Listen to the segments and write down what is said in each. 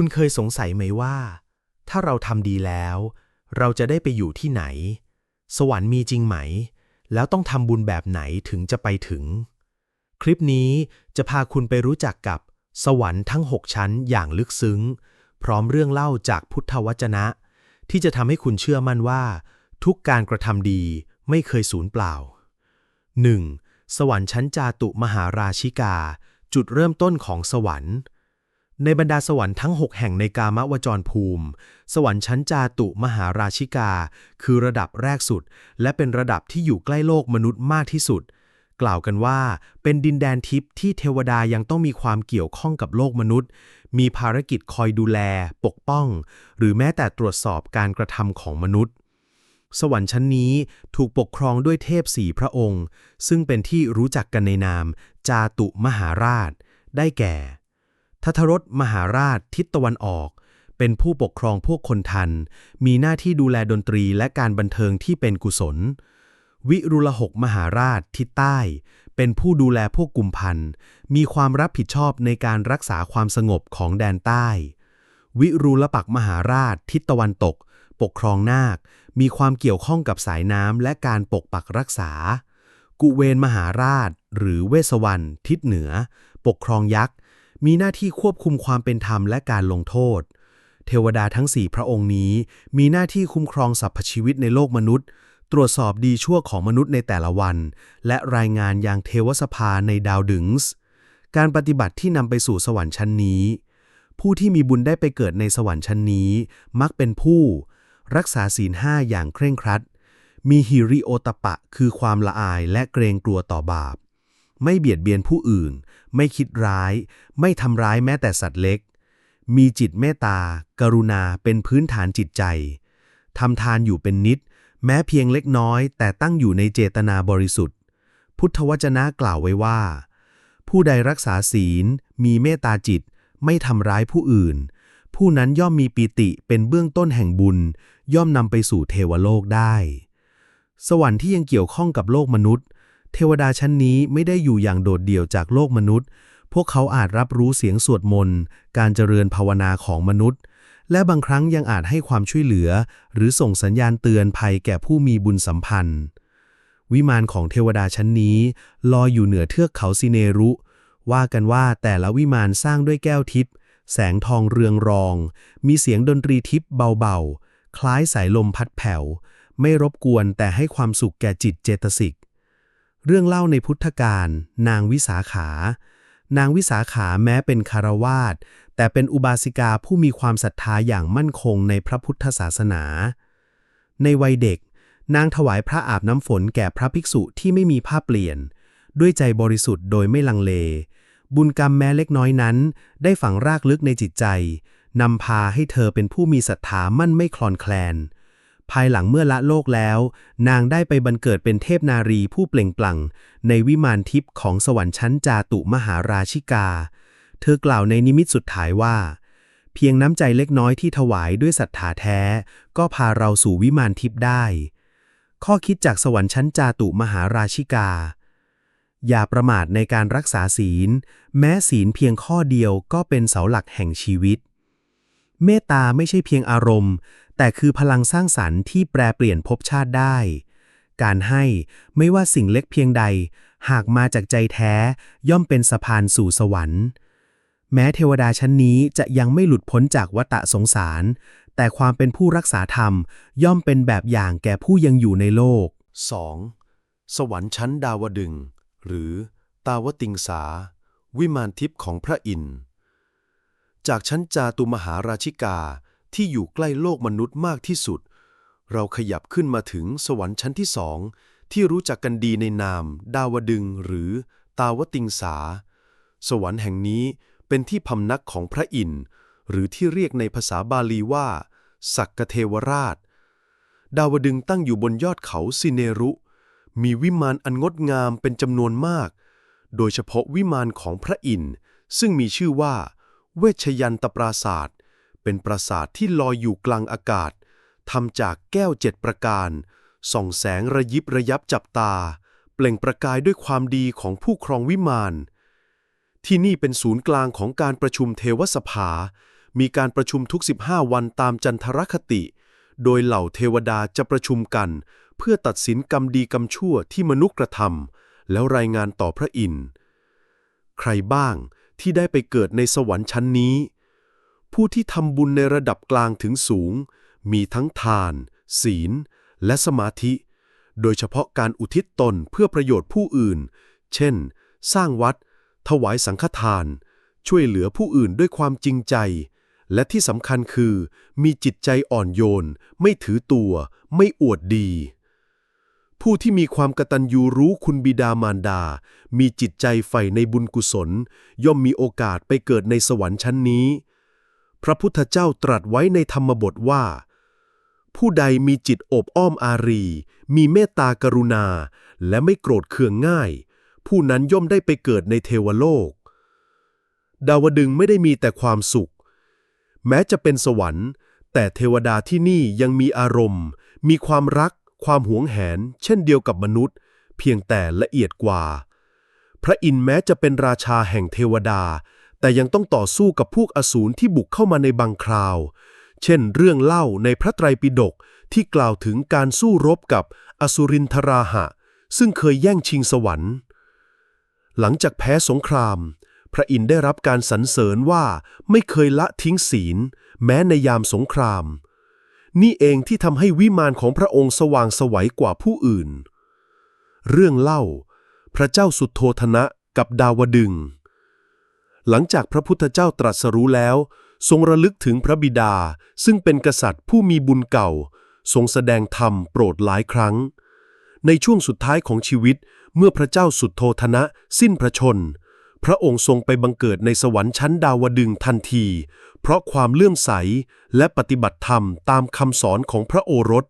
คุณเคยสงสัยไหมว่า ถ้าเราทำดีแล้ว เราจะได้ไปอยู่ที่ไหน สวรรค์มีจริงไหม แล้วต้องทำบุญแบบไหนถึงจะไปถึง คลิปนี้จะพาคุณไปรู้จักกับสวรรค์ทั้ง 6 ชั้นอย่างลึกซึ้ง พร้อมเรื่องเล่าจากพุทธวจนะ ที่จะทำให้คุณเชื่อมั่นว่า ทุกการกระทำดีไม่เคยสูญเปล่า 1. สวรรค์ชั้นจาตุมหาราชิกา จุดเริ่มต้นของสวรรค์ ในบรรดาสวรรค์ทั้ง 6 แห่งในกามวจรภูมิ สวรรค์ชั้นจาตุมหาราชิกา คือระดับแรกสุด และเป็นระดับที่อยู่ใกล้โลกมนุษย์มากที่สุด กล่าวกันว่า เป็นดินแดนทิพย์ที่เทวดายังต้องมีความเกี่ยวข้องกับโลกมนุษย์ มีภารกิจคอยดูแล ปกป้อง หรือแม้แต่ตรวจสอบการกระทำของมนุษย์ สวรรค์ชั้นนี้ถูกปกครองด้วยเทพสี่พระองค์ ซึ่งเป็นที่รู้จักกันในนาม จาตุมหาราช ได้แก่ ทัทรสมหาราชทิศตะวันออก เป็นผู้ปกครองพวกคนทัน มีหน้าที่ดูแลดนตรีและการบันเทิงที่เป็นกุศล วิรุลหกมหาราชทิศใต้ เป็นผู้ดูแลพวกกุมพันธ์มีความรับผิดชอบในการรักษาความสงบของแดนใต้ วิรูลปักมหาราชทิศตะวันตก ปกครองนาค มีความเกี่ยวข้องกับสายน้ำและการปกปักรักษา กุเวนมหาราช หรือเวสวรรณทิศเหนือ ปกครองยักษ์ มีหน้าที่ควบคุมความเป็นธรรมและการลงโทษ เทวดาทั้งสี่พระองค์นี้ มีหน้าที่คุ้มครองสรรพชีวิตในโลกมนุษย์ ตรวจสอบดีชั่วของมนุษย์ในแต่ละวัน และรายงานอยังเทวสภาในดาวดึงส์การปฏิบัติที่นำไปสู่สวรรค์ชั้นนี้ ผู้ที่มีบุญได้ไปเกิดในสวรรค์ชั้นนี้ มักเป็นผู้ รักษาศีลห้าอย่างเคร่งครัด มีฮิริโอตปะ คือความละอายและเกรงกลัวต่อบาป ไม่เบียดเบียนผู้อื่น ไม่คิดร้าย ไม่ทำร้ายแม้แต่สัตว์เล็ก มีจิตเมตตา กรุณาเป็นพื้นฐานจิตใจทำทานอยู่เป็นนิด แม้เพียงเล็กน้อย แต่ตั้งอยู่ในเจตนาบริสุทธิ์ พุทธวจนะกล่าวไว้ว่า ผู้ใดรักษาศีล มีเมตตาจิต ไม่ทำร้ายผู้อื่น ผู้นั้นย่อมมีปีติเป็นเบื้องต้นแห่งบุญ ย่อมนำไปสู่เทวโลกได้ สวรรค์ที่ยังเกี่ยวข้องกับโลกมนุษย์ เทวดาชั้นนี้ไม่ได้อยู่อย่างโดดเดี่ยวจากโลกมนุษย์ พวกเขาอาจรับรู้เสียงสวดมนต์การเจริญภาวนาของมนุษย์ และบางครั้งยังอาจให้ความช่วยเหลือ หรือส่งสัญญาณเตือนภัยแก่ผู้มีบุญสัมพันธ์ วิมานของเทวดาชั้นนี้ลอยอยู่เหนือเทือกเขาซิเนรุ ว่ากันว่าแต่ละวิมานสร้างด้วยแก้วทิพย์แสงทองเรืองรอง มีเสียงดนตรีทิพย์เบาๆ คล้ายสายลมพัดแผ่ว ไม่รบกวนแต่ให้ความสุขแก่จิตเจตสิก เรื่องเล่าในพุทธการนางวิสาขา นางวิสาขาแม้เป็นคารวาสแต่เป็นอุบาสิกาผู้มีความศรัทธาอย่างมั่นคงในพระพุทธศาสนา ในวัยเด็ก นางถวายพระอาบน้ำฝนแก่พระภิกษุที่ไม่มีผ้าเปลี่ยน ด้วยใจบริสุทธิ์โดยไม่ลังเล บุญกรรมแม้เล็กน้อยนั้น ได้ฝังรากลึกในจิตใจนำพาให้เธอเป็นผู้มีศรัทธามั่นไม่คลอนแคลน ภายหลังเมื่อละโลกแล้ว นางได้ไปบังเกิดเป็นเทพนารีผู้เปล่งปลั่ง ในวิมานทิพย์ของสวรรค์ชั้นจาตุมหาราชิกา เธอกล่าวในนิมิตสุดท้ายว่า เพียงน้ำใจเล็กน้อยที่ถวายด้วยศรัทธาแท้ ก็พาเราสู่วิมานทิพย์ได้ ข้อคิดจากสวรรค์ชั้นจาตุมหาราชิกา อย่าประมาทในการรักษาศีล แม้ศีลเพียงข้อเดียวก็เป็นเสาหลักแห่งชีวิตเมตตาไม่ใช่เพียงอารมณ์ แต่คือพลังสร้างสรรค์ที่แปรเปลี่ยนภพชาติได้ การให้ไม่ว่าสิ่งเล็กเพียงใด หากมาจากใจแท้ย่อมเป็นสะพานสู่สวรรค์ แม้เทวดาชั้นนี้จะยังไม่หลุดพ้นจากวัฏสงสาร แต่ความเป็นผู้รักษาธรรมย่อมเป็นแบบอย่างแก่ผู้ยังอยู่ในโลก 2. สวรรค์ชั้นดาวดึง หรือตาวติงสา วิมานทิพย์ของพระอินทร์จากชั้นจาตุมหาราชิกา ที่อยู่ใกล้โลกมนุษย์มากที่สุด เราขยับขึ้นมาถึงสวรรค์ชั้นที่สองที่รู้จักกันดีในนาม ดาวดึงหรือตาวติงสา สวรรค์แห่งนี้เป็นที่พำนักของพระอินทร์หรือที่เรียกในภาษาบาลีว่า สักกเทวราช ดาวดึงตั้งอยู่บนยอดเขาซิเนรุ มีวิมานอันงดงามเป็นจำนวนมาก โดยเฉพาะวิมานของพระอินทร์ซึ่งมีชื่อว่า เวชยันตปราศาสตร์ เป็นปราสาทที่ลอยอยู่กลางอากาศทำจากแก้วเจ็ดประการ ส่องแสงระยิบระยับจับตา เปล่งประกายด้วยความดีของผู้ครองวิมาน ที่นี่เป็นศูนย์กลางของการประชุมเทวสภา มีการประชุมทุก 15 วันตามจันทรคติ โดยเหล่าเทวดาจะประชุมกัน เพื่อตัดสินกรรมดีกรรมชั่วที่มนุษย์กระทำแล้วรายงานต่อพระอินทร์ ใครบ้างที่ได้ไปเกิดในสวรรค์ชั้นนี้ ผู้ที่ทำบุญในระดับกลางถึงสูง มีทั้งทาน ศีล และสมาธิ โดยเฉพาะการอุทิศตนเพื่อประโยชน์ผู้อื่น เช่น สร้างวัด ถวายสังฆทาน ช่วยเหลือผู้อื่นด้วยความจริงใจ และที่สำคัญคือ มีจิตใจอ่อนโยน ไม่ถือตัว ไม่อวดดี ผู้ที่มีความกตัญญูรู้คุณบิดามารดา มีจิตใจใฝ่ในบุญกุศล ย่อมมีโอกาสไปเกิดในสวรรค์ชั้นนี้ พระพุทธเจ้าตรัสไว้ในธรรมบทว่า ผู้ใดมีจิตอบอ้อมอารี มีเมตตากรุณา และไม่โกรธเคืองง่าย ผู้นั้นย่อมได้ไปเกิดในเทวโลก ดาวดึงไม่ได้มีแต่ความสุข แม้จะเป็นสวรรค์ แต่เทวดาที่นี่ยังมีอารมณ์ มีความรัก ความหวงแหน เช่นเดียวกับมนุษย์ เพียงแต่ละเอียดกว่า พระอินทร์แม้จะเป็นราชาแห่งเทวดา แต่ยังต้องต่อสู้กับพวกอสูรที่บุกเข้ามาในบางคราว เช่น เรื่องเล่าในพระไตรปิฎกที่กล่าวถึงการสู้รบกับอสุรินทราหะ ซึ่งเคยแย่งชิงสวรรค์ หลังจากแพ้สงคราม พระอินทร์ได้รับการสรรเสริญว่าไม่เคยละทิ้งศีล แม้ในยามสงคราม นี่เองที่ทำให้วิมานของพระองค์สว่างไสวัยกว่าผู้อื่น เรื่องเล่า พระเจ้าสุโธธนะกับดาวดึง หลังจากพระพุทธเจ้าตรัสรู้แล้ว ทรงระลึกถึงพระบิดา ซึ่งเป็นกษัตริย์ผู้มีบุญเก่า ทรงแสดงธรรมโปรดหลายครั้ง ในช่วงสุดท้ายของชีวิต เมื่อพระเจ้าสุดโทธนะ สิ้นพระชน พระองค์ทรงไปบังเกิดในสวรรค์ชั้นดาวดึงทันที เพราะความเลื่อมใสและปฏิบัติธรรมตามคำสอนของพระโอรส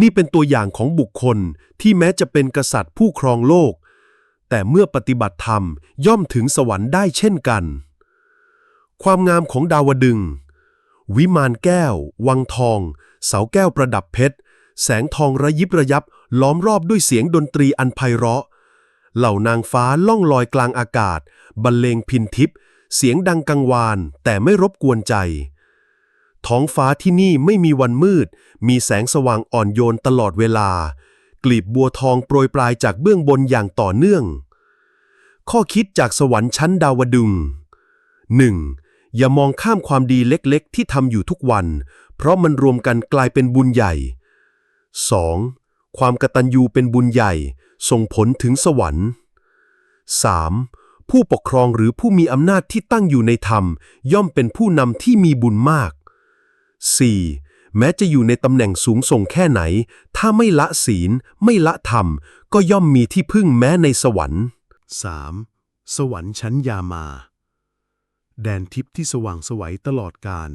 นี่เป็นตัวอย่างของบุคคลที่แม้จะเป็นกษัตริย์ผู้ครองโลก แต่เมื่อปฏิบัติธรรมย่อมถึงสวรรค์ได้เช่นกัน ความงามของดาวดึง วิมานแก้ว วังทอง เสาแก้วประดับเพชร แสงทองระยิบระยับ ล้อมรอบด้วยเสียงดนตรีอันไพเราะ เหล่านางฟ้าล่องลอยกลางอากาศ บรรเลงพินทิพย์เสียงดังกังวาน แต่ไม่รบกวนใจ ท้องฟ้าที่นี่ไม่มีวันมืด มีแสงสว่างอ่อนโยนตลอดเวลา กลีบบัวทองโปรยปลายจากเบื้องบนอย่างต่อเนื่อง ข้อคิดจากสวรรค์ชั้นดาวดึง 1. อย่ามองข้ามความดีเล็กๆ ที่ทำอยู่ทุกวัน เพราะมันรวมกันกลายเป็นบุญใหญ่ 2. ความกตัญญูเป็นบุญใหญ่ ส่งผลถึงสวรรค์ 3. ผู้ปกครองหรือผู้มีอำนาจที่ตั้งอยู่ในธรรม ย่อมเป็นผู้นำที่มีบุญมาก 4. แม้จะอยู่ในตำแหน่งสูงส่งแค่ไหน ถ้าไม่ละศีล ไม่ละธรรม ก็ย่อมมีที่พึ่งแม้ในสวรรค์ 3. สวรรค์ชั้นยามา แดนทิพย์ที่สว่างสวัยตลอดกาล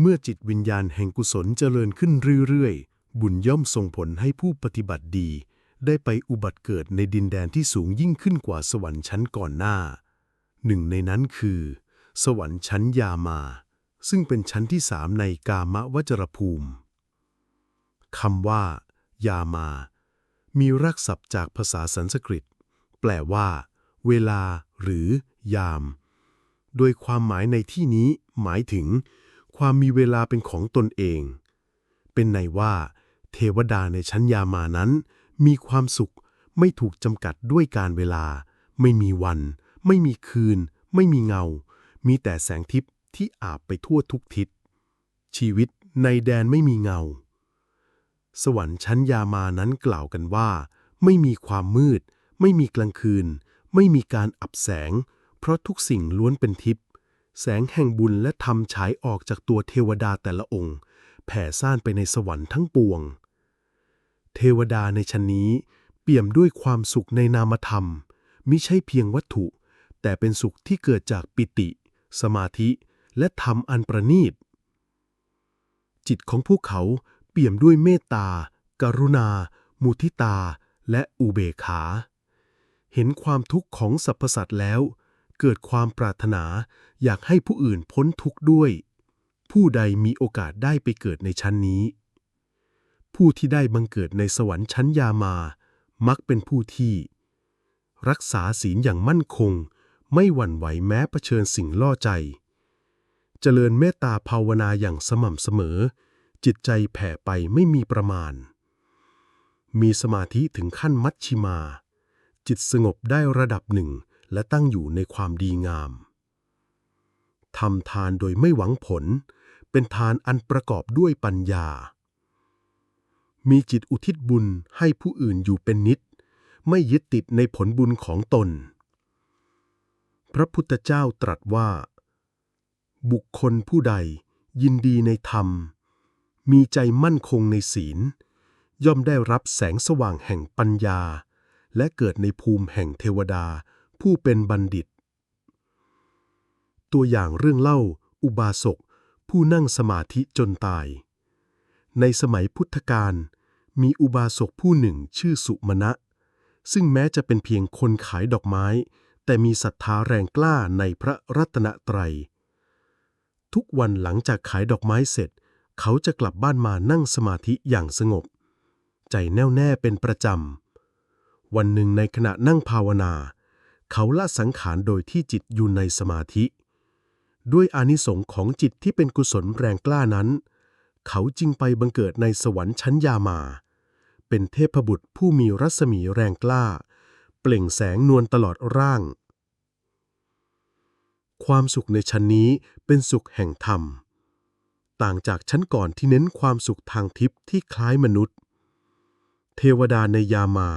เมื่อจิตวิญญาณแห่งกุศลเจริญขึ้นเรื่อยๆ บุญย่อมส่งผลให้ผู้ปฏิบัติดี ได้ไปอุบัติเกิดในดินแดนที่สูงยิ่งขึ้นกว่าสวรรค์ชั้นก่อนหน้า หนึ่งในนั้นคือ สวรรค์ชั้นยามา ซึ่งเป็นชั้นที่สามในกามวจรภูมิคำว่า ยามา มีรากศัพท์จากภาษาสันสกฤต แปลว่า เวลา หรือ ยาม โดยความหมายในที่นี้หมายถึง ความมีเวลาเป็นของตนเอง เป็นในว่า เทวดาในชั้นยามานั้น มีความสุขไม่ถูกจำกัดด้วยการเวลา ไม่มีวัน ไม่มีคืน ไม่มีเงา มีแต่แสงทิพย์ ที่อาบไปทั่วทุกทิศ ชีวิตในแดนไม่มีเงา สวรรค์ชั้นยามานั้นกล่าวกันว่า ไม่มีความมืด ไม่มีกลางคืน ไม่มีการอับแสง เพราะทุกสิ่งล้วนเป็นทิพย์แสงแห่งบุญและธรรมฉายออกจากตัวเทวดาแต่ละองค์ แผ่ซ่านไปในสวรรค์ทั้งปวง เทวดาในชั้นนี้ เปี่ยมด้วยความสุขในนามธรรม มิใช่เพียงวัตถุ แต่เป็นสุขที่เกิดจากปิติ สมาธิ และธรรมอันประณีต จิตของพวกเขาเปี่ยมด้วยเมตตา กรุณา มุทิตา และอุเบกขา เห็นความทุกข์ของสรรพสัตว์แล้ว เกิดความปรารถนาอยากให้ผู้อื่นพ้นทุกข์ด้วย ผู้ใดมีโอกาสได้ไปเกิดในชั้นนี้ ผู้ที่ได้บังเกิดในสวรรค์ชั้นยามา มักเป็นผู้ที่ รักษาศีลอย่างมั่นคง ไม่หวั่นไหวแม้เผชิญสิ่งล่อใจ เจริญเมตตาภาวนาอย่างสม่ำเสมอ จิตใจแผ่ไปไม่มีประมาณ มีสมาธิถึงขั้นมัชชิมา จิตสงบได้ระดับหนึ่งและตั้งอยู่ในความดีงามทำทานโดยไม่หวังผล เป็นทานอันประกอบด้วยปัญญา มีจิตอุทิศบุญให้ผู้อื่นอยู่เป็นนิด ไม่ยึดติดในผลบุญของตน พระพุทธเจ้าตรัสว่า บุคคลผู้ใดยินดีในธรรม มีใจมั่นคงในศีล ย่อมได้รับแสงสว่างแห่งปัญญา และเกิดในภูมิแห่งเทวดาผู้เป็นบัณฑิต ตัวอย่างเรื่องเล่า อุบาสกผู้นั่งสมาธิจนตาย ในสมัยพุทธกาลมีอุบาสกผู้หนึ่งชื่อสุมาณะ ซึ่งแม้จะเป็นเพียงคนขายดอกไม้ แต่มีศรัทธาแรงกล้าในพระรัตนตรัย ทุกวันหลังจากขายดอกไม้เสร็จ เขาจะกลับบ้านมานั่งสมาธิอย่างสงบ ใจแน่วแน่เป็นประจำ วันหนึ่งในขณะนั่งภาวนา เขาละสังขารโดยที่จิตอยู่ในสมาธิ ด้วยอานิสงส์ของจิตที่เป็นกุศลแรงกล้านั้น เขาจึงไปบังเกิดในสวรรค์ชั้นยามา เป็นเทพบุตรผู้มีรัศมีแรงกล้า เปล่งแสงนวลตลอดร่าง ความสุขในชั้นนี้เป็นสุขแห่งธรรม ต่างจากชั้นก่อนที่เน้นความสุขทางทิพย์ที่คล้ายมนุษย์ เทวดาในยามา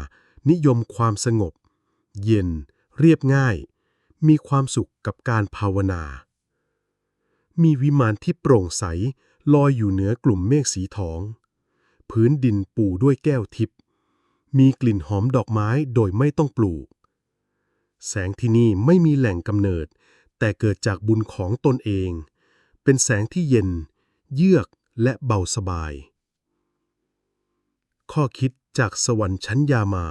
นิยมความสงบ เย็น เรียบง่าย มีความสุขกับการภาวนา มีวิมานที่โปร่งใสลอยอยู่เหนือกลุ่มเมฆสีทอง พื้นดินปูด้วยแก้วทิพย์มีกลิ่นหอมดอกไม้โดยไม่ต้องปลูก แสงที่นี่ไม่มีแหล่งกำเนิด แต่เกิดจากบุญของตนเอง เป็นแสงที่เย็น เยือกและเบาสบาย ข้อคิดจากสวรรค์ชั้นยามา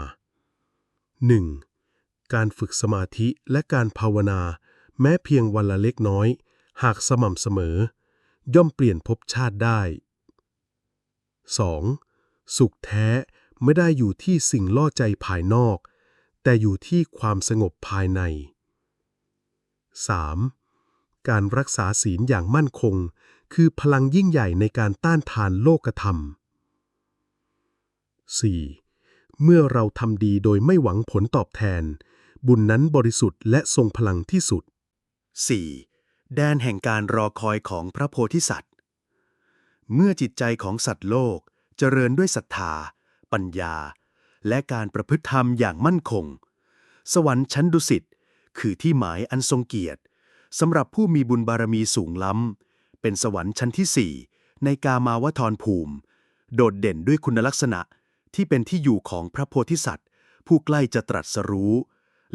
1. การฝึกสมาธิและการภาวนา แม้เพียงวันละเล็กน้อย หากสม่ำเสมอ ย่อมเปลี่ยนภพชาติได้ 2. สุขแท้ไม่ได้อยู่ที่สิ่งล่อใจภายนอก แต่อยู่ที่ความสงบภายใน 3. การรักษาศีลอย่างมั่นคง คือพลังยิ่งใหญ่ในการต้านทานโลกธรรม 4. เมื่อเราทำดีโดยไม่หวังผลตอบแทน บุญนั้นบริสุทธิ์และทรงพลังที่สุด 4. แดนแห่งการรอคอยของพระโพธิสัตว์ เมื่อจิตใจของสัตว์โลกเจริญด้วยศรัทธา ปัญญา และการประพฤติธรรมอย่างมั่นคง สวรรค์ชั้นดุสิต คือที่หมายอันทรงเกียรติสำหรับผู้มีบุญบารมีสูงล้ำ เป็นสวรรค์ชั้นที่สี่ในกามาวทรภูมิ โดดเด่นด้วยคุณลักษณะที่เป็นที่อยู่ของพระโพธิสัตว์ ผู้ใกล้จะตรัสรู้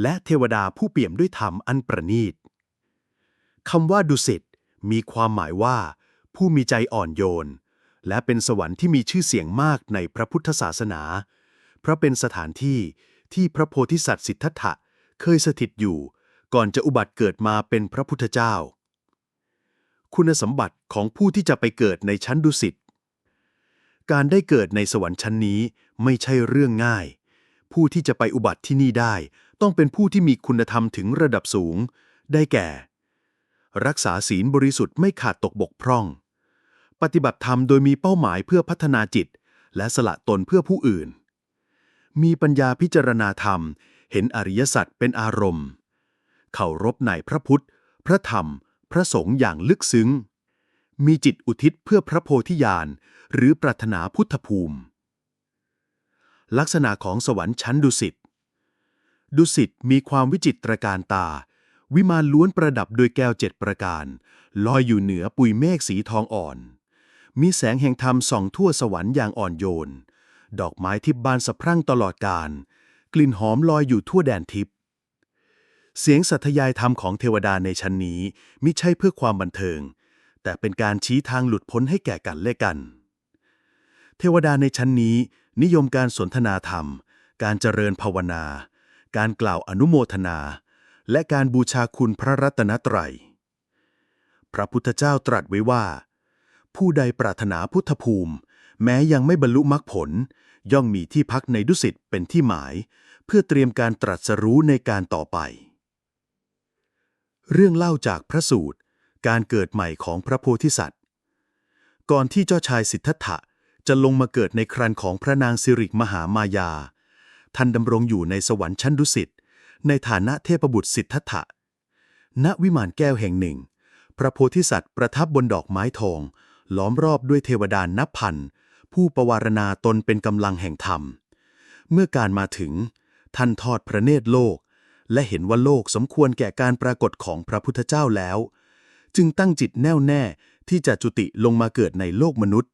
และเทวดาผู้เปี่ยมด้วยธรรมอันประณีตคำว่าดุสิตมีความหมายว่า ผู้มีใจอ่อนโยน และเป็นสวรรค์ที่มีชื่อเสียงมากในพระพุทธศาสนา เพราะเป็นสถานที่ที่พระโพธิสัตว์สิทธัตถะ เคยสถิตอยู่ ก่อนจะอุบัติเกิดมาเป็นพระพุทธเจ้า คุณสมบัติของผู้ที่จะไปเกิดในชั้นดุสิตการได้เกิดในสวรรค์ชั้นนี้ไม่ใช่เรื่องง่าย ผู้ที่จะไปอุบัติที่นี่ได้ ต้องเป็นผู้ที่มีคุณธรรมถึงระดับสูง ได้แก่ รักษาศีลบริสุทธิ์ไม่ขาดตกบกพร่อง ปฏิบัติธรรมโดยมีเป้าหมายเพื่อพัฒนาจิต และสละตนเพื่อผู้อื่น มีปัญญาพิจารณาธรรม เห็นอริยสัจเป็นอารมณ์เคารพในพระพุทธ พระธรรม พระสงฆ์อย่างลึกซึ้ง มีจิตอุทิศเพื่อพระโพธิญาณ หรือปรารถนาพุทธภูมิ ลักษณะของสวรรค์ชั้นดุสิต ดุสิตมีความวิจิตรการตา วิมานล้วนประดับโดยแก้วเจ็ดประการ ลอยอยู่เหนือปุยเมฆสีทองอ่อน มีแสงแห่งธรรมส่องทั่วสวรรค์อย่างอ่อนโยนดอกไม้ที่บานสะพรั่งตลอดกาล กลิ่นหอมลอยอยู่ทั่วแดนทิพย์เสียงสัทยายธรรมของเทวดาในชั้นนี้มิใช่เพื่อความบันเทิง แต่เป็นการชี้ทางหลุดพ้นให้แก่กันและกัน เทวดาในชั้นนี้นิยมการสนทนาธรรม การเจริญภาวนา การกล่าวอนุโมทนา และการบูชาคุณพระรัตนตรัย พระพุทธเจ้าตรัสไว้ว่า ผู้ใดปรารถนาพุทธภูมิ แม้ยังไม่บรรลุมรรคผล ย่อมมีที่พักในดุสิตเป็นที่หมาย เพื่อเตรียมการตรัสรู้ในการต่อไป เรื่องเล่าจากพระสูตร การเกิดใหม่ของพระโพธิสัตว์ ก่อนที่เจ้าชายสิทธัตถะจะลงมาเกิดในครันของพระนางสิริมหามายา ท่านดำรงอยู่ในสวรรค์ชั้นดุสิตในฐานะเทพบุตรสิทธัตถะ ณ วิมานแก้วแห่งหนึ่ง พระโพธิสัตว์ประทับบนดอกไม้ทอง ล้อมรอบด้วยเทวดานับพัน ผู้ประวารณาตนเป็นกำลังแห่งธรรม เมื่อการมาถึง ท่านทอดพระเนตรโลก และเห็นว่าโลกสมควรแก่การปรากฏของพระพุทธเจ้าแล้ว จึงตั้งจิตแน่วแน่ที่จะจุติลงมาเกิดในโลกมนุษย์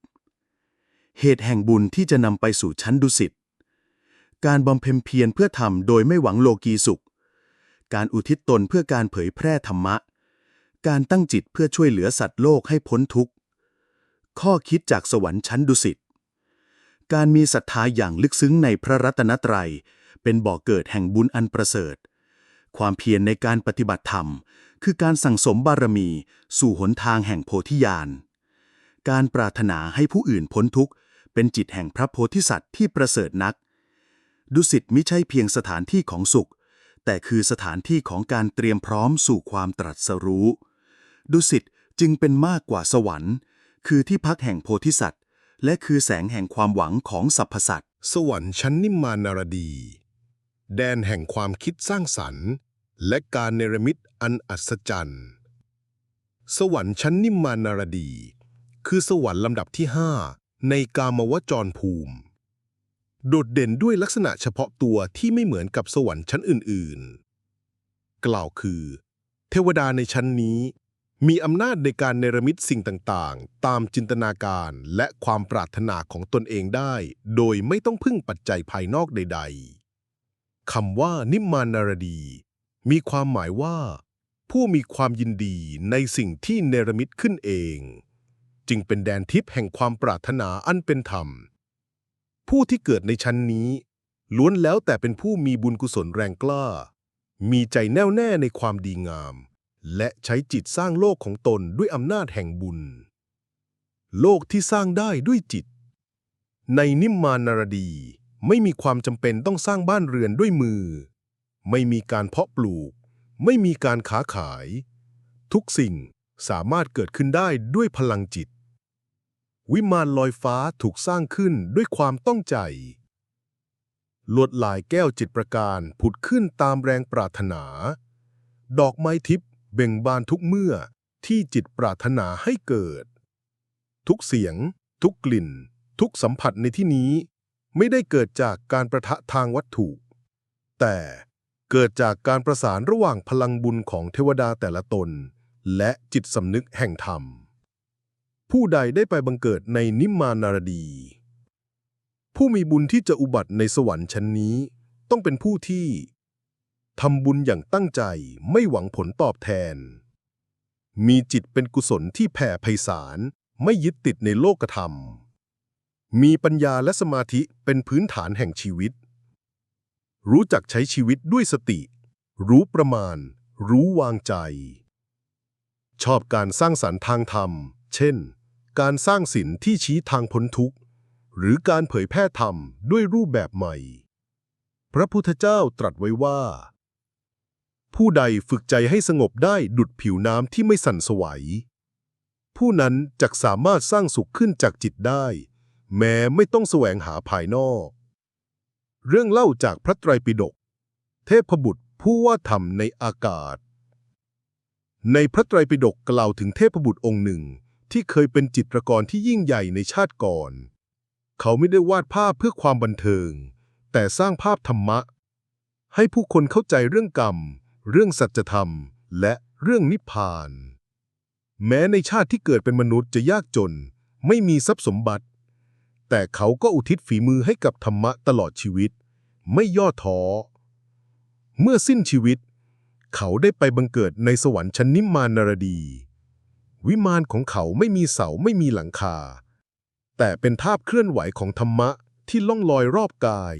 เหตุแห่งบุญที่จะนำไปสู่ชั้นดุสิต การบำเพ็ญเพียรเพื่อทำโดยไม่หวังโลกีสุข การอุทิศตนเพื่อการเผยแพร่ธรรมะ การตั้งจิตเพื่อช่วยเหลือสัตว์โลกให้พ้นทุกข์ ข้อคิดจากสวรรค์ชั้นดุสิต การมีศรัทธาอย่างลึกซึ้งในพระรัตนตรัย เป็นบ่อกเกิดแห่งบุญอันประเสริฐ ความเพียรในการปฏิบัติธรรม คือการสั่งสมบารมี สู่หนทางแห่งโพธิญาณ การปรารถนาให้ผู้อื่นพ้นทุกข์ เป็นจิตแห่งพระโพธิสัตว์ที่ประเสริฐนัก ดุสิตมิใช่เพียงสถานที่ของสุข แต่คือสถานที่ของการเตรียมพร้อมสู่ความตรัสรู้ ดุสิตจึงเป็นมากกว่าสวรรค์ คือที่พักแห่งโพธิสัตว์ และคือแสงแห่งความหวังของสรรพสัตว์ สวรรค์ชั้นนิมมานารดี แดนแห่งความคิดสร้างสรรค์ และการเนรมิตอันอัศจรรย์ สวรรค์ชั้นนิมมานารดี คือสวรรค์ลำดับที่ห้าในกามวจรภูมิ โดดเด่นด้วยลักษณะเฉพาะตัวที่ไม่เหมือนกับสวรรค์ชั้นอื่น ๆ กล่าวคือ เทวดาในชั้นนี้ มีอำนาจในการเนรมิตสิ่งต่าง ๆ ตามจินตนาการและความปรารถนาของตนเองได้ โดยไม่ต้องพึ่งปัจจัยภายนอกใด ๆ คำว่านิมมานารดี มีความหมายว่า ผู้มีความยินดีในสิ่งที่เนรมิตขึ้นเอง จึงเป็นแดนทิพย์แห่งความปรารถนาอันเป็นธรรม ผู้ที่เกิดในชั้นนี้ ล้วนแล้วแต่เป็นผู้มีบุญกุศลแรงกล้า มีใจแน่วแน่ในความดีงาม และใช้จิตสร้างโลกของตนด้วยอำนาจแห่งบุญ โลกที่สร้างได้ด้วยจิต ในนิมมานารดี ไม่มีความจำเป็นต้องสร้างบ้านเรือนด้วยมือ ไม่มีการเพาะปลูก ไม่มีการค้าขาย ทุกสิ่งสามารถเกิดขึ้นได้ด้วยพลังจิต วิมานลอยฟ้าถูกสร้างขึ้นด้วยความต้องใจ ลวดลายแก้วจิตประการผุดขึ้นตามแรงปรารถนา ดอกไม้ทิพย์เบ่งบานทุกเมื่อที่จิตปรารถนาให้เกิด ทุกเสียง ทุกกลิ่น ทุกสัมผัสในที่นี้ ไม่ได้เกิดจากการประทะทางวัตถุ แต่เกิดจากการประสานระหว่างพลังบุญของเทวดาแต่ละตน และจิตสำนึกแห่งธรรม ผู้ใดได้ไปบังเกิดในนิมมานารดี ผู้มีบุญที่จะอุบัติในสวรรค์ชั้นนี้ ต้องเป็นผู้ที่ทำบุญอย่างตั้งใจไม่หวังผลตอบแทน มีจิตเป็นกุศลที่แผ่ไพศาลไม่ยึดติดในโลกธรรม มีปัญญาและสมาธิเป็นพื้นฐานแห่งชีวิต รู้จักใช้ชีวิตด้วยสติ รู้ประมาณ รู้วางใจ ชอบการสร้างสรรค์ทางธรรม เช่น การสร้างศิลป์ที่ชี้ทางพ้นทุกข์ หรือการเผยแพร่ธรรมด้วยรูปแบบใหม่ พระพุทธเจ้าตรัสไว้ว่า ผู้ใดฝึกใจให้สงบได้ดุดผิวน้ำที่ไม่สั่นสไหวผู้นั้นจักสามารถสร้างสุขขึ้นจากจิตได้ แม้ไม่ต้องแสวงหาภายนอก เรื่องเล่าจากพระไตรปิฎกเทพบุตรผู้ว่าธรรมในอากาศ ในพระไตรปิฎกกล่าวถึงเทพบุตรองค์หนึ่ง ที่เคยเป็นจิตรกรที่ยิ่งใหญ่ในชาติก่อน เขาไม่ได้วาดภาพเพื่อความบันเทิง แต่สร้างภาพธรรมะ ให้ผู้คนเข้าใจเรื่องกรรม เรื่องสัจธรรม และเรื่องนิพพาน แม้ในชาติที่เกิดเป็นมนุษย์จะยากจน ไม่มีทรัพย์สมบัติ แต่เขาก็อุทิศฝีมือให้กับธรรมะตลอดชีวิต ไม่ย่อท้อ เมื่อสิ้นชีวิต เขาได้ไปบังเกิดในสวรรค์ชั้นนิมมานารดี วิมานของเขาไม่มีเสาไม่มีหลังคา แต่เป็นภาพเคลื่อนไหวของธรรมะที่ล่องลอยรอบกาย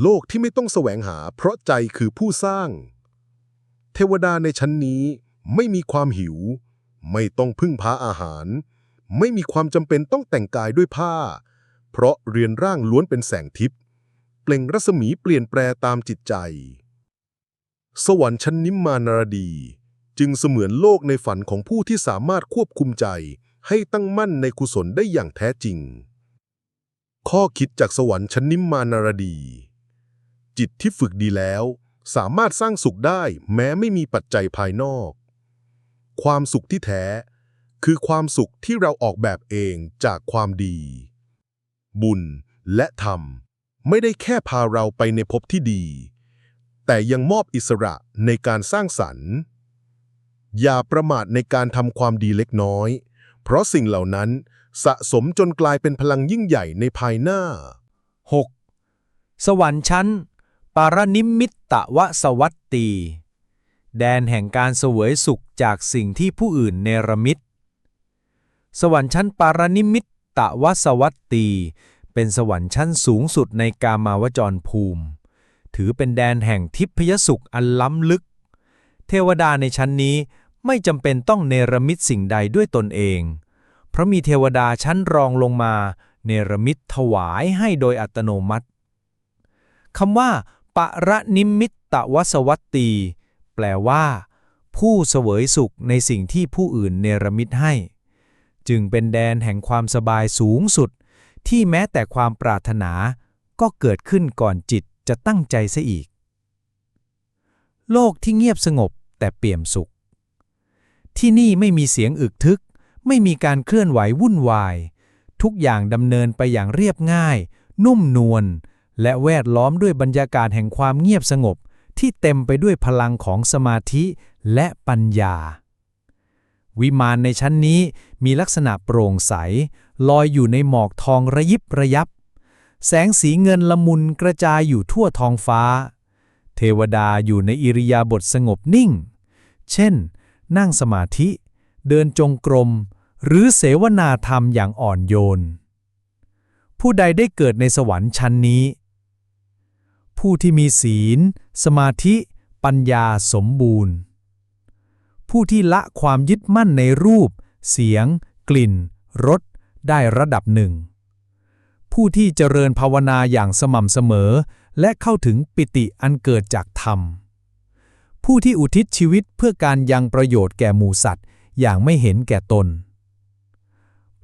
โลกที่ไม่ต้องแสวงหาเพราะใจคือผู้สร้าง เทวดาในชั้นนี้ไม่มีความหิว ไม่ต้องพึ่งพาอาหาร ไม่มีความจำเป็นต้องแต่งกายด้วยผ้า เพราะเรียนร่างล้วนเป็นแสงทิพย์เปล่งรัศมีเปลี่ยนแปรตามจิตใจ สวรรค์ชั้นนิมมานารดี จึงเสมือนโลกในฝันของผู้ที่สามารถควบคุมใจ ให้ตั้งมั่นในกุศลได้อย่างแท้จริง ข้อคิดจากสวรรค์ชั้นนิมมานารดี จิตที่ฝึกดีแล้ว สามารถสร้างสุขได้แม้ไม่มีปัจจัยภายนอก ความสุขที่แท้ คือความสุขที่เราออกแบบเองจากความดี บุญและธรรม ไม่ได้แค่พาเราไปในภพที่ดี แต่ยังมอบอิสระในการสร้างสรรค์ อย่าประมาทในการทำความดีเล็กน้อย เพราะสิ่งเหล่านั้นสะสมจนกลายเป็นพลังยิ่งใหญ่ในภายหน้า 6. สวรรค์ชั้น ปารนิมมิตตะวสวัตตี แดนแห่งการเสวยสุขจากสิ่งที่ผู้อื่นเนรมิต สวรรค์ชั้นปารนิมิตตะวสวัตตี เป็นสวรรค์ชั้นสูงสุดในกามาวจรภูมิ ถือเป็นแดนแห่งทิพยสุขอันล้ำลึก เทวดาในชั้นนี้ไม่จำเป็นต้องเนรมิตสิ่งใดด้วยตนเอง เพราะมีเทวดาชั้นรองลงมา เนรมิตถวายให้โดยอัตโนมัติคำว่าปรนิมมิตตวสวัตตี แปลว่า ผู้เสวยสุขในสิ่งที่ผู้อื่นเนรมิตให้ จึงเป็นแดนแห่งความสบายสูงสุด ที่แม้แต่ความปรารถนาก็เกิดขึ้นก่อนจิตจะตั้งใจซะอีก โลกที่เงียบสงบแต่เปี่ยมสุข ที่นี่ไม่มีเสียงอึกทึก ไม่มีการเคลื่อนไหววุ่นวาย ทุกอย่างดำเนินไปอย่างเรียบง่าย นุ่มนวลและแวดล้อมด้วยบรรยากาศแห่งความเงียบสงบที่เต็มไปด้วยพลังของสมาธิและปัญญา วิมานในชั้นนี้มีลักษณะโปร่งใส ลอยอยู่ในหมอกทองระยิบระยับ แสงสีเงินละมุนกระจายอยู่ทั่วท้องฟ้า เทวดาอยู่ในอิริยาบถสงบนิ่ง เช่น นั่งสมาธิ เดินจงกรม หรือเสวนาธรรมอย่างอ่อนโยน ผู้ใดได้เกิดในสวรรค์ชั้นนี้ ผู้ที่มีศีล สมาธิ ปัญญาสมบูรณ์ ผู้ที่ละความยึดมั่นในรูป เสียง กลิ่น รส ได้ระดับหนึ่ง ผู้ที่เจริญภาวนาอย่างสม่ำเสมอ และเข้าถึงปิติอันเกิดจากธรรม ผู้ที่อุทิศชีวิตเพื่อการยังประโยชน์แก่หมู่สัตว์ อย่างไม่เห็นแก่ตน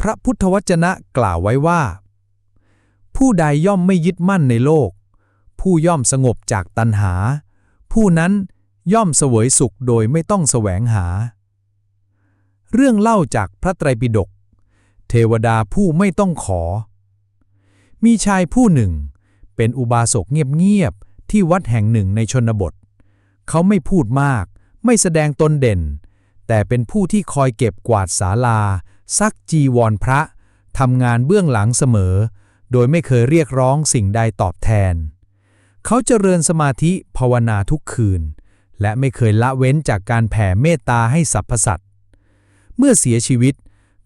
พระพุทธวจนะกล่าวไว้ว่า ผู้ใดย่อมไม่ยึดมั่นในโลก ผู้ย่อมสงบจากตัณหา ผู้นั้น ย่อมเสวยสุขโดยไม่ต้องแสวงหา เรื่องเล่าจากพระไตรปิฎกเทวดาผู้ไม่ต้องขอ มีชายผู้หนึ่ง เป็นอุบาสกเงียบๆที่วัดแห่งหนึ่งในชนบท เขาไม่พูดมาก ไม่แสดงตนเด่น แต่เป็นผู้ที่คอยเก็บกวาดศาลา ซักจีวรพระทำงานเบื้องหลังเสมอ โดยไม่เคยเรียกร้องสิ่งใดตอบแทน เขาเจริญสมาธิภาวนาทุกคืน และไม่เคยละเว้นจากการแผ่เมตตาให้สรรพสัตว์ เมื่อเสียชีวิต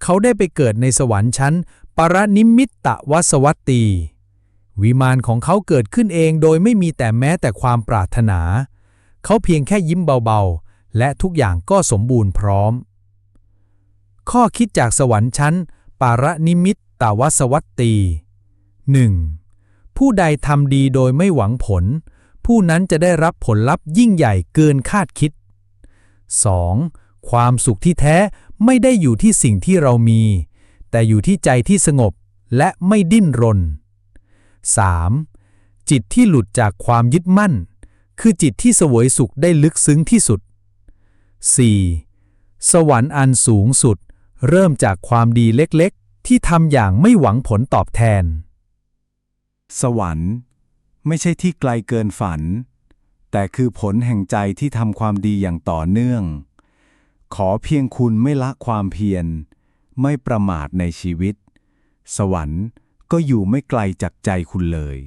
เขาได้ไปเกิดในสวรรค์ชั้น ปรนิมิตตวสวัตตี วิมานของเขาเกิดขึ้นเองโดยไม่มีแต่แม้แต่ความปรารถนา เขาเพียงแค่ยิ้มเบาๆ และทุกอย่างก็สมบูรณ์พร้อม ข้อคิดจากสวรรค์ชั้น ปารนิมิตตวสวัตตี 1. ผู้ใดทำดีโดยไม่หวังผล ผู้นั้นจะได้รับผลลัพธ์ยิ่งใหญ่เกินคาดคิด 2. ความสุขที่แท้ไม่ได้อยู่ที่สิ่งที่เรามี แต่อยู่ที่ใจที่สงบและไม่ดิ้นรน 3. จิตที่หลุดจากความยึดมั่น คือจิตที่สวยสุขได้ลึกซึ้งที่สุด 4. สวรรค์อันสูงสุด เริ่มจากความดีเล็กๆ ที่ทำอย่างไม่หวังผลตอบแทน สวรรค์ ไม่ใช่ที่ไกลเกินฝัน แต่คือผลแห่งใจที่ทำความดีอย่างต่อเนื่อง ขอเพียงคุณไม่ละความเพียร ไม่ประมาทในชีวิต สวรรค์ก็อยู่ไม่ไกลจากใจคุณเลย